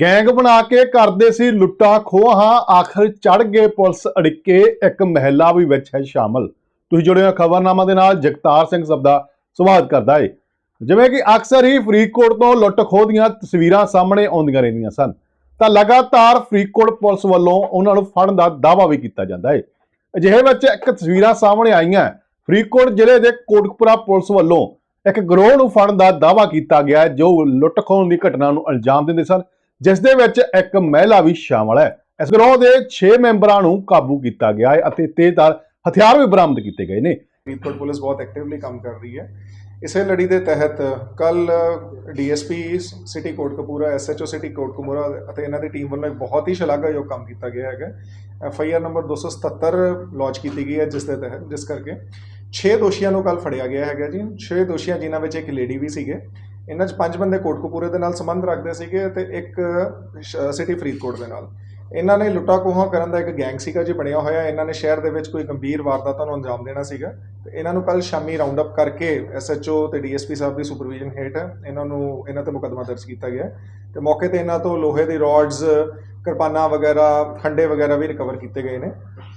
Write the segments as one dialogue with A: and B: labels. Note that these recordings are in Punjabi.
A: ਗੈਂਗ ਬਣਾ ਕੇ ਕਰਦੇ ਸੀ ਲੁੱਟਾਂ, ਖੋਹਾਂ, ਆਖਰ ਚੜ ਗਏ ਪੁਲਿਸ ਅੜਿੱਕੇ, ਇੱਕ ਮਹਿਲਾ ਵੀ ਵਿੱਚ ਹੈ ਸ਼ਾਮਲ। ਤੁਸੀਂ ਜੁੜੇ ਹੋ ਖਬਰਨਾਮਾ ਦੇ ਨਾਲ, ਜਗਤਾਰ ਸਿੰਘ ਸਬਦਾ ਸਵਾਗਤ ਕਰਦਾ ਏ। ਜਿਵੇਂ ਕਿ ਅਕਸਰ ਹੀ ਫਰੀਦਕੋਟ ਤੋਂ ਲੁੱਟ ਖੋਹ ਦੀਆਂ ਤਸਵੀਰਾਂ ਸਾਹਮਣੇ ਆਉਂਦੀਆਂ ਰਹਿੰਦੀਆਂ ਸਨ, ਤਾਂ ਲਗਾਤਾਰ ਫਰੀਦਕੋਟ ਪੁਲਿਸ ਵੱਲੋਂ ਉਹਨਾਂ ਨੂੰ ਫੜਨ ਦਾ ਦਾਅਵਾ ਵੀ ਕੀਤਾ ਜਾਂਦਾ ਏ। ਅਜਿਹੇ ਵਿੱਚ ਇੱਕ ਤਸਵੀਰਾਂ ਸਾਹਮਣੇ ਆਈਆਂ, ਫਰੀਦਕੋਟ ਜ਼ਿਲ੍ਹੇ ਦੇ ਕੋਟਕਪੁਰਾ ਪੁਲਿਸ ਵੱਲੋਂ ਇੱਕ ਗਰੋਹ ਨੂੰ ਫੜਨ ਦਾ ਦਾਅਵਾ ਕੀਤਾ ਗਿਆ, ਜੋ ਲੁੱਟ ਖੋਹਣ ਦੀ ਘਟਨਾ ਨੂੰ ਅੰਜਾਮ ਦਿੰਦੇ ਸਨ। ਜਿਸ ਦੇ ਵਿੱਚ ਇੱਕ ਮਹਿਲਾ ਵੀ ਸ਼ਾਮਲ ਹੈ। ਇਸ ਗਰੋਹ ਦੇ 6 ਮੈਂਬਰਾਂ ਨੂੰ ਕਾਬੂ ਕੀਤਾ ਗਿਆ ਹੈ ਅਤੇ ਤੇਜ਼ਧਾਰ ਹਥਿਆਰ ਵੀ ਬਰਾਮਦ ਕੀਤੇ ਗਏ ਨੇ।
B: ਫਰੀਦਕੋਟ ਪੁਲਿਸ ਬਹੁਤ ਐਕਟਿਵਲੀ ਕੰਮ ਕਰ ਰਹੀ ਹੈ। ਇਸੇ ਲੜੀ ਦੇ ਤਹਿਤ ਕੱਲ DSP city Kotkapura, SHO city Kotkapura ਅਤੇ ਇਹਨਾਂ ਦੀ ਟੀਮ ਵੱਲੋਂ ਇੱਕ ਬਹੁਤ ਹੀ ਸ਼ਲਾਘਾਯੋਗ ਕੰਮ ਕੀਤਾ ਗਿਆ ਹੈਗਾ। ਐਫਆਈਆਰ ਨੰਬਰ 277 ਲਾਂਚ ਕੀਤੀ ਗਈ ਹੈ ਜਿਸ ਦੇ ਤਹਿਤ, ਜਿਸ ਕਰਕੇ 6 ਦੋਸ਼ੀਆਂ ਨੂੰ ਕੱਲ ਫੜਿਆ ਗਿਆ ਹੈਗਾ ਜੀ। 6 ਦੋਸ਼ੀਆਂ ਜਿਨ੍ਹਾਂ ਵਿੱਚ ਇੱਕ ਲੇਡੀ ਵੀ ਸੀਗੇ। ਇਹਨਾਂ 'ਚ ਪੰਜ ਬੰਦੇ ਕੋਟਕਪੂਰੇ ਦੇ ਨਾਲ ਸੰਬੰਧ ਰੱਖਦੇ ਸੀਗੇ ਤੇ ਇੱਕ ਸਿਟੀ ਫਰੀਦਕੋਟ ਦੇ ਨਾਲ। ਇਹਨਾਂ ਨੇ ਲੁੱਟਾ ਖੋਹਾਂ ਕਰਨ ਦਾ ਇੱਕ ਗੈਂਗ ਸੀਗਾ ਜੀ ਬਣਿਆ ਹੋਇਆ। ਇਹਨਾਂ ਨੇ ਸ਼ਹਿਰ ਦੇ ਵਿੱਚ ਕੋਈ ਗੰਭੀਰ ਵਾਰਦਾਤਾਂ ਨੂੰ ਅੰਜਾਮ ਦੇਣਾ ਸੀਗਾ। ਤੇ ਇਹਨਾਂ ਨੂੰ ਕੱਲ ਸ਼ਾਮੀ ਰਾਉਂਡ ਅਪ ਕਰਕੇ ਐਸਐਚਓ ਤੇ ਡੀਐਸਪੀ ਸਾਹਿਬ ਦੀ ਸੁਪਰਵਿਜ਼ਨ ਹੇਠ ਇਹਨਾਂ ਨੂੰ ਇਹਨਾਂ ਤੇ ਮੁਕੱਦਮਾ ਦਰਜ ਕੀਤਾ ਗਿਆ। ਤੇ ਮੌਕੇ ਤੇ ਇਹਨਾਂ ਤੋਂ ਲੋਹੇ ਦੀ ਰੋਡਸ ਕਿਰਪਾਨਾਂ ਵਗੈਰਾ, ਖੰਡੇ ਵਗੈਰਾ ਵੀ ਰਿਕਵਰ ਕੀਤੇ ਗਏ ਨੇ।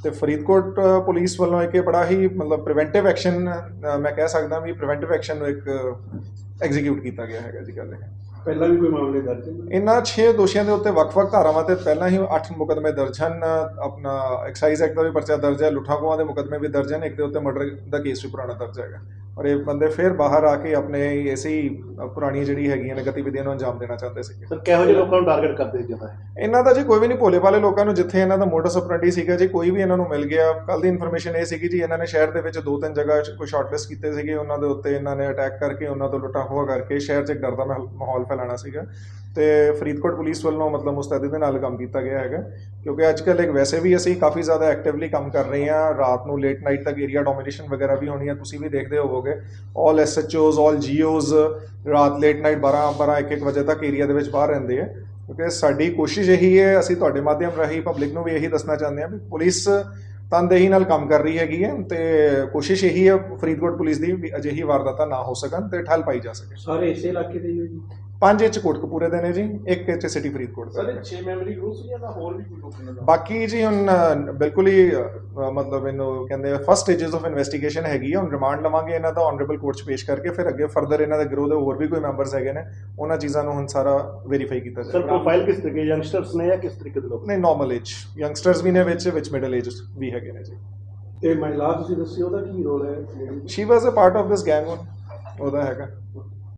B: ਤੇ ਫਰੀਦਕੋਟ ਪੁਲਿਸ ਵੱਲੋਂ ਇੱਕ ਇਹ ਬੜਾ ਹੀ ਮਤਲਬ ਪ੍ਰੀਵੈਂਟਿਵ ਐਕਸ਼ਨ ਮੈਂ ਕਹਿ ਸਕਦਾ ਵੀ ਪ੍ਰੀਵੈਂਟਿਵ ਐਕਸ਼ਨ ਨੂੰ ਇੱਕ ਐਗਜ਼ੀਕਿਊਟ ਕੀਤਾ ਗਿਆ ਹੈਗਾ ਜੀ ਗੱਲ ਇਹ।
C: ਪਹਿਲਾਂ ਵੀ ਕੋਈ ਮਾਮਲੇ ਦਰਜ
B: ਇਹਨਾਂ 6 ਦੋਸ਼ੀਆਂ ਦੇ ਉੱਤੇ ਵੱਖ-ਵੱਖ ਧਾਰਾਵਾਂ ਤੇ ਪਹਿਲਾਂ ਹੀ 8 ਮੁਕਦਮੇ ਦਰਜ ਹਨ। ਆਪਣਾ ਐਕਸਾਈਜ਼ ਐਕਟ ਦਾ ਵੀ ਪਰਚਾ ਦਰਜ ਹੈ ਲੁੱਟਾਂ ਖੋਹਾਂ ਦੇ ਮੁਕਦਮੇ ਵੀ ਦਰਜ ਹਨ। ਇੱਕ ਦੇ ਉੱਤੇ ਮਰਡਰ ਦਾ ਕੇਸ ਵੀ ਪੁਰਾਣਾ ਦਰਜ ਹੈਗਾ। ਔਰ ਇਹ ਬੰਦੇ ਫਿਰ ਬਾਹਰ ਆ ਕੇ ਆਪਣੇ ਐਸੀ ਪੁਰਾਣੀ ਜਿਹੜੀ ਹੈਗੀਆਂ ਨੇ ਗਤੀਵਿਧੀਆਂ ਨੂੰ ਅੰਜਾਮ ਦੇਣਾ ਚਾਹੁੰਦੇ ਸੀਗੇ।
C: ਸਰ ਕਿਹੋ ਜਿਹੇ ਲੋਕਾਂ ਨੂੰ ਟਾਰਗੇਟ ਕਰਦੇ ਜਾਂਦਾ? ਹੈ
B: ਇਹਨਾਂ ਦਾ ਜੀ ਕੋਈ ਵੀ ਨਹੀਂ ਭੋਲੇ ਭਾਲੇ ਲੋਕਾਂ ਨੂੰ ਜਿੱਥੇ ਇਹਨਾਂ ਦਾ ਮੋਟਰ ਸਪਰੈਂਡੀ ਸੀਗਾ ਜੀ ਕੋਈ ਵੀ ਇਹਨਾਂ ਨੂੰ ਮਿਲ ਗਿਆ ਕੱਲ ਦੀ ਇਨਫੋਰਮੇਸ਼ਨ ਇਹ ਸੀਗੀ ਜੀ ਇਹਨਾਂ ਨੇ ਸ਼ਹਿਰ ਦੇ ਵਿੱਚ ਦੋ ਤਿੰਨ ਜਗ੍ਹਾ 'ਚ ਕੋਈ ਸ਼ਾਰਟਲਿਸਟ ਕੀਤੇ ਸੀਗੇ ਉਹਨਾਂ ਦੇ ਉੱਤੇ ਇਹਨਾਂ ਨੇ ਅਟੈਕ ਕਰਕੇ ਉਹਨਾਂ ਤੋਂ ਲੁੱਟਾਂ ਖੋਹਾਂ ਕਰਕੇ ਸ਼ਹਿਰ 'ਚ ਇੱਕ ਡਰ ਦਾ ਮਾਹੌਲ- ਮਾਹੌਲ ਫੈਲਾਣਾ ਸੀਗਾ। ਤੇ ਫਰੀਦਕੋਟ ਪੁਲਿਸ ਵੱਲੋਂ ਮਤਲਬ ਮੁਸਤੈਦੀ ਦੇ ਨਾਲ ਕੰਮ ਕੀਤਾ ਗਿਆ ਹੈਗਾ। ਕਿਉਂਕਿ ਅੱਜ ਕੱਲ੍ਹ ਇੱਕ ਵੈਸੇ ਵੀ ਅਸੀਂ ਕਾਫੀ ਜ਼ਿਆਦਾ ਐਕਟਿਵਲੀ ਕੰਮ ਕਰ ਰਹੇ ਹਾਂ। ਰਾਤ ਨੂੰ ਲੇਟ ਨਾਈਟ ਤੱਕ ਏਰੀਆ ਡੋਮੀਨੇਸ਼ਨ ਵਗੈਰਾ ਵੀ ਹੋਣੀ ਹੈ ਤੁਸੀਂ ਵੀ ਦੇਖਦੇ ਹੋਵੋਗੇ। ਆਲ ਐਸਐਚਓਜ਼ ਆਲ ਜੀਓਜ਼ ਰਾਤ ਲੇਟ ਨਾਈਟ 12 12 1 1 ਵਜੇ ਤੱਕ ਏਰੀਆ ਦੇ ਵਿੱਚ ਬਾਹਰ ਰਹਿੰਦੇ ਆ। ਕਿਉਂਕਿ ਸਾਡੀ ਕੋਸ਼ਿਸ਼ ਇਹੀ ਹੈ, ਅਸੀਂ ਤੁਹਾਡੇ ਮਾਧਿਅਮ ਰਾਹੀਂ ਪਬਲਿਕ ਨੂੰ ਵੀ ਇਹੀ ਦੱਸਣਾ ਚਾਹੁੰਦੇ ਹਾਂ ਵੀ ਪੁਲਿਸ ਤਨਦੇਹੀ ਨਾਲ ਕੰਮ ਕਰ ਰਹੀ ਹੈਗੀ ਹੈ ਤੇ ਕੋਸ਼ਿਸ਼ ਇਹੀ ਹੈ ਫਰੀਦਕੋਟ ਪੁਲਿਸ ਦੀ ਵੀ ਅਜਿਹੀ ਵਾਰਦਾਤਾਂ ਨਾ ਹੋ ਸਕਣ ਤੇ ਠੱਲ ਪਾਈ ਜਾ ਸਕੇ।
C: ਸਾਰੇ ਇਸੇ ਇਲਾਕੇ ਦੇ ਹੀ ਹੋ ਜੀ?
B: ਪੰਜ ਇੱਚ ਕੋਟਕਪੂਰੇ ਦੇ ਨੇ ਜੀ ਇੱਕ ਇੱਚ ਸਿਟੀ ਫਰੀਦਕੋਟ ਦਾ
C: ਸਰ
B: ਹੈ।
C: 6 ਮੈਂਬਰੀ ਗਰੁੱਪ ਸੀ ਜਾਂ ਹੋਰ ਵੀ ਕੋਈ ਲੋਕ ਨੇ?
B: ਬਾਕੀ ਜੀ ਹੁਣ ਬਿਲਕੁਲ ਹੀ ਮਤਲਬ ਇਹਨੂੰ ਕਹਿੰਦੇ ਫਸਟ ਸਟੇजेस ਆਫ ਇਨਵੈਸਟੀਗੇਸ਼ਨ ਹੈਗੀ ਹੈ ਹੁਣ ਰਿਮਾਂਡ ਲਵਾਂਗੇ ਇਹਨਾਂ ਦਾ ਆਨਰੇਬਲ ਕੋਰਟ 'ਚ ਪੇਸ਼ ਕਰਕੇ ਫਿਰ ਅੱਗੇ ਫਰਦਰ ਇਹਨਾਂ ਦੇ ਗਰੋਹ ਦੇ ਹੋਰ ਵੀ ਕੋਈ ਮੈਂਬਰਸ ਹੈਗੇ ਨੇ ਉਹਨਾਂ ਚੀਜ਼ਾਂ ਨੂੰ ਹੁਣ ਸਾਰਾ ਵੈਰੀਫਾਈ ਕੀਤਾ
C: ਸਰ
B: ਜਾਏਗਾ
C: ਪ੍ਰੋਫਾਈਲ ਕਿਸ ਤਰੀਕੇ ਯੰਗਸਟਰਸ ਨੇ ਜਾਂ ਕਿਸ ਤਰੀਕੇ ਦੇ ਲੋਕ?
B: ਨਹੀਂ ਨਾਰਮਲ ਏਜ ਯੰਗਸਟਰਸ ਵੀ ਨੇ ਵਿੱਚ ਵਿੱਚ ਮਿਡਲ ਏਜ ਵੀ ਹੈਗੇ ਨੇ ਜੀ।
C: ਤੇ ਮਹਿਲਾ ਤੁਸੀਂ ਦੱਸਿਓ ਉਹਦਾ ਕੀ ਰੋਲ ਹੈ?
B: She was a part of this gang ਉਹਦਾ ਹੈਗਾ।